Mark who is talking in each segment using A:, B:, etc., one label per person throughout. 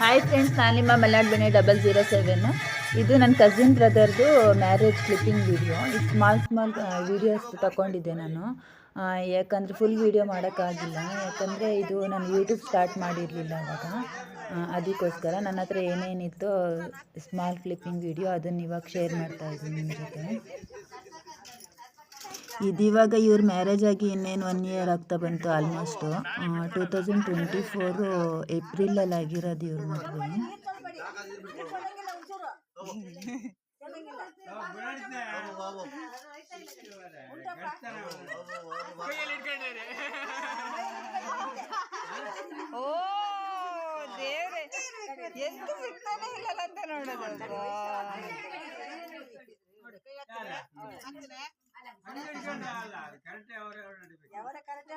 A: Hi friends ನಾನು ನಿಮ್ಮ ಮಲೆನಾಡು ಬೆಣ್ಣೆ ಡಬಲ್ ಜೀರೋ ಸೆವೆನ್ ಇದು ನನ್ನ ಕಸಿನ್ ಬ್ರದರ್ದು ಮ್ಯಾರೇಜ್ ಕ್ಲಿಪ್ಪಿಂಗ್ ವೀಡಿಯೋ ಈ ಸ್ಮಾಲ್ ಸ್ಮಾಲ್ ವೀಡಿಯೋಸ್ ತಗೊಂಡಿದ್ದೆ ನಾನು. ಯಾಕಂದರೆ ಫುಲ್ ವೀಡಿಯೋ ಮಾಡೋಕ್ಕಾಗಿಲ್ಲ. ಯಾಕಂದರೆ ಇದು ನಾನು ಯೂಟ್ಯೂಬ್ ಸ್ಟಾರ್ಟ್ ಮಾಡಿರಲಿಲ್ಲ ಅವಾಗ. ಅದಕ್ಕೋಸ್ಕರ ನನ್ನ ಹತ್ರ ಏನೇನಿತ್ತು ಸ್ಮಾಲ್ ಕ್ಲಿಪ್ಪಿಂಗ್ ವೀಡಿಯೋ ಅದನ್ನು ಇವಾಗ ಶೇರ್ ಮಾಡ್ತಾಯಿದ್ದೀನಿ ನಿಮ್ಮ ಜೊತೆ. ಇದಿವಾಗ ಇವ್ರ ಮ್ಯಾರೇಜ್ ಆಗಿ ಇನ್ನೇನು ಒನ್ ಇಯರ್ ಆಗ್ತಾ ಬಂತು almost two thousand twenty four ಏಪ್ರಿಲಲ್ಲಿ ಆಗಿರೋದು ಇವ್ರ ಮದುವೆ.
B: ಓ, ದೇವ್ರೆ, ಎಷ್ಟು ಸಿಗ್ತಾನೆ ಇಲ್ಲಲ್ಲ ಅಂತ ನೋಡೋದು.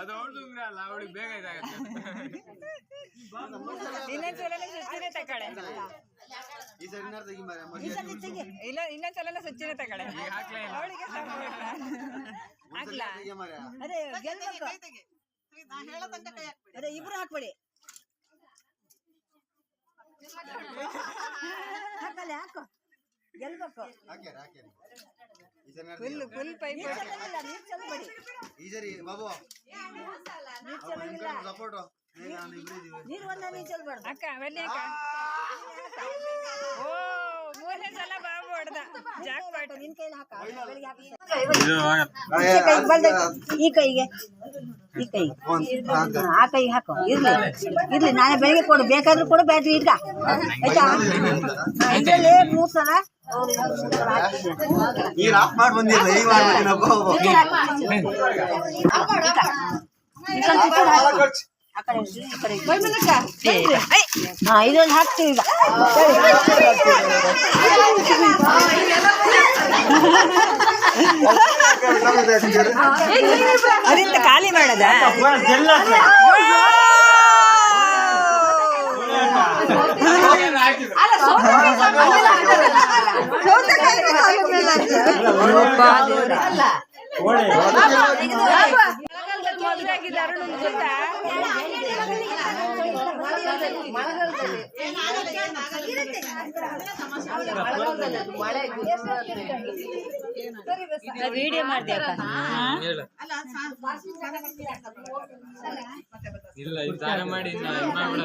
C: ಅದು ಅವಳು ಉಂಗ್ರ ಅಲ್ಲ ಅವಳಿಗೆ ಬೇಗ ಇದಾಗತ್ತೆ.
B: ಸುಚ್ಚಿನೇ ತಕಳೆ. ಇಲ್ಲ ಇನ್ನೊಂದ್ ಸಲನ ಸುಚ್ಚಿನೇ ತಕಳೆ. ಅವಳಿಗೆ ಸಪೋರ್ಟ್ ಆಗ್ಲಾ
D: ಅದೇ ಗೆಲ್ಬೇಕು. ಅದೇ ಇಬ್ರು ಹಾಕ್ಬಿಡಿ. ಹಾಕಲ್ಲ ಹಾಕು. ಗೆಲ್ಬೇಕು.
B: ಫುಲ್ ಫುಲ್ ಪೈಪ್
D: ನೀರ್ ಚೆಲ್ಲಂಗಿಲ್ಲ
E: ಈಜರಿ ಬಾಬು.
D: ನೀರ್ ಚೆಲ್ಲಂಗಿಲ್ಲ.
E: ಸಪೋರ್ಟು
D: ನೀರ್ ಒಂದ ನೀರ್
B: ಅಕ್ಕ ಬನ್ನಿ ಅಕ್ಕ. ಓ ಮೂರನೇ ಸಲ ಬಾಬು ಹೊಡ್ದ. Jackpot.
D: ನಿನ್ ಕೈಲಿ ಹಾಕ. ಈ ಕೈಗೆ ಈ ಕೈ ಆ ಕೈಗೆ. ಹಾಕು. ಇರ್ಲಿ. ಇರ್ಲಿ. ನಾಳೆ ಬೆಳಿಗ್ಗೆ ಕೊಡು. ಬೇಕಾದ್ರೂ ಕೊಡು ಬ್ಯಾಟ್ರಿ ಇಟ್ಕ. ಆಯ್ತಾ? ಇದರಲ್ಲಿ ಮೂರ್ ಸಲ.
E: ನೀರ್ ಆಫ್ ಮಾಡಿ ಬಂದಿಲ್ಲ ಈಗ ಮಾಡ್ಬೇಕು
D: ಈ. ಇದೊಂದ್ ಈ ಹಾಕ್ತೀವಿ ಈಗ
B: ಅದರಿಂದ ಖಾಲಿ ಮಾಡದ ಗೊತ್ತಾ ವಿಡಿಯೋ ಮಾಡ್ತೀಯ
C: ಇಲ್ಲ ಸ್ನಾನ ಮಾಡಿ ಮಾಡ್ಬಿಡು.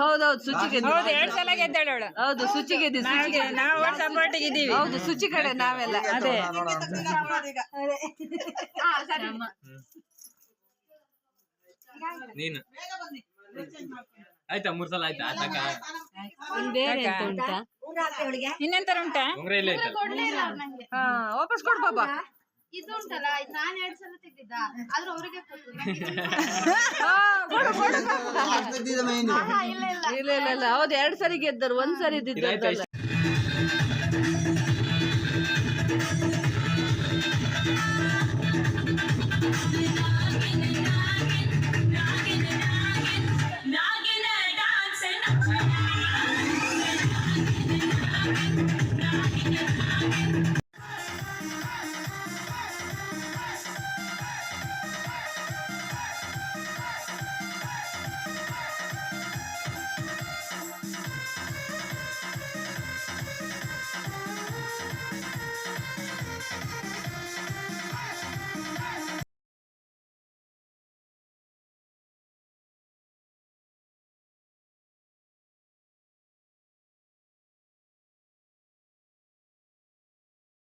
F: ಹೌದೌದು ಸುಚಿ
B: ಹೌದು ಎರಡ್ ಸಲ ಗೆದ್ದಾಳೆ ಅವಳು.
F: ಹೌದು ಸುಚಿಗೆ
B: ಸುಚಿ ನಾವು ಸಪೋರ್ಟಿಗೆ ಇದೀವಿ
F: ಹೌದು ಸುಚಿ ಕಡೆ ನಾವೆಲ್ಲ.
B: ಅದೇ.
C: ನೀನು. ಆಯ್ತಾ ಮೂರ್ ಸಲ ಆಯ್ತಾ? ಆತಕ
F: ಬೇರೆ ಉಂಟಾ?
B: ಇನ್ನೆಂತರ ಉಂಟಾ?
C: ಉಂಗ್ರ ಇಲ್ಲ ಆಯ್ತಾ
F: ಹಾ ವಾಪಸ್ ಕೊಡು ಬಾಬಾ
G: ಇದು ಉಂಟಲ್ಲ ಇದು ನಾನ್ ಎರಡ್ ಸಲ ತೆಗ್ದಿದ್ದ? ಆದ್ರೆ ಅವ್ರಿಗೆ ಕೊಟ್ಟು
F: ಇಲ್ಲ ಇಲ್ಲ. ಇಲ್ಲ ಹೌದು ಎರಡ್ ಸರಿ ಗೆದ್ದರು. ಒಂದ್ ಸರಿ
C: ಇಷ್ಟ?